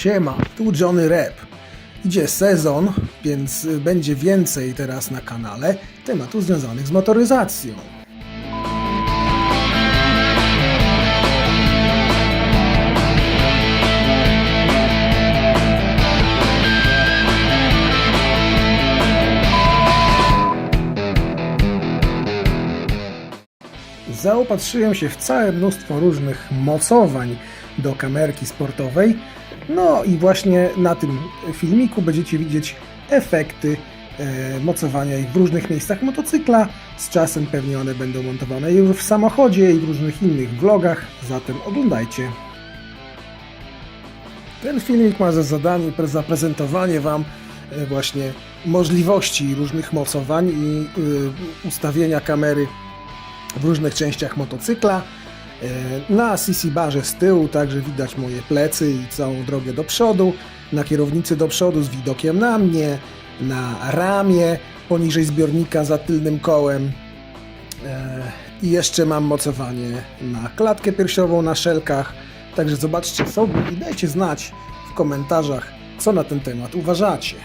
Siema, tu Johnny Rap. Idzie sezon, więc będzie więcej teraz na kanale tematów związanych z motoryzacją. Zaopatrzyłem się w całe mnóstwo różnych mocowań do kamerki sportowej. No i właśnie na tym filmiku będziecie widzieć efekty e, mocowania ich w różnych miejscach motocykla. Z czasem pewnie one będą montowane już w samochodzie i w różnych innych vlogach, zatem oglądajcie. Ten filmik ma za zadanie pre- zaprezentowanie Wam e, właśnie możliwości różnych mocowań i y, ustawienia kamery w różnych częściach motocykla. E, Na CC barze z tyłu także widać moje plecy i całą drogę do przodu. Na kierownicy do przodu z widokiem na mnie, na ramię poniżej zbiornika za tylnym kołem. E, I jeszcze mam mocowanie na klatkę piersiową na szelkach. Także zobaczcie sobie i dajcie znać w komentarzach, co na ten temat uważacie.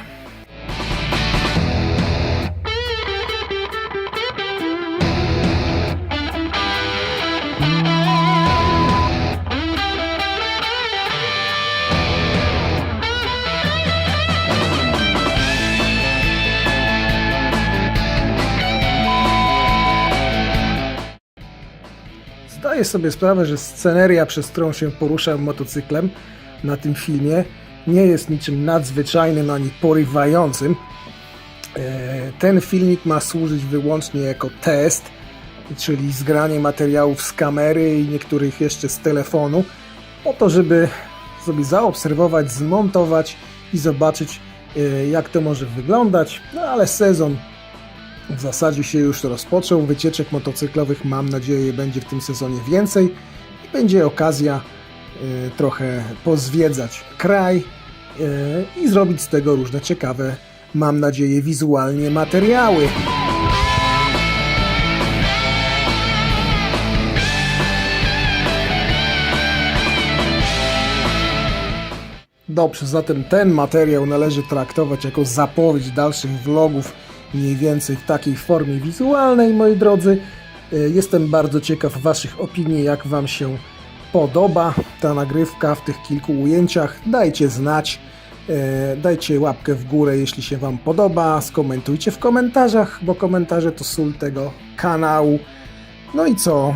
Zdaję sobie sprawę, że sceneria, przez którą się poruszam motocyklem na tym filmie, nie jest niczym nadzwyczajnym ani porywającym. E, Ten filmik ma służyć wyłącznie jako test, czyli zgranie materiałów z kamery i niektórych jeszcze z telefonu, po to, żeby sobie zaobserwować, zmontować i zobaczyć, e, jak to może wyglądać. No ale sezon w zasadzie się już rozpoczął. Wycieczek motocyklowych mam nadzieję będzie w tym sezonie więcej i będzie okazja y, trochę pozwiedzać kraj y, i zrobić z tego różne ciekawe, mam nadzieję, wizualnie materiały. Dobrze, zatem ten materiał należy traktować jako zapowiedź dalszych vlogów, mniej więcej w takiej formie wizualnej, moi drodzy. E, Jestem bardzo ciekaw Waszych opinii, jak Wam się podoba ta nagrywka w tych kilku ujęciach. Dajcie znać, e, dajcie łapkę w górę, jeśli się Wam podoba, skomentujcie w komentarzach, bo komentarze to sól tego kanału. No i co?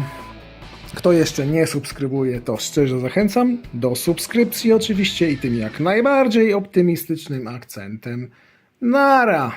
Kto jeszcze nie subskrybuje, to szczerze zachęcam do subskrypcji oczywiście i tym jak najbardziej optymistycznym akcentem. Nara!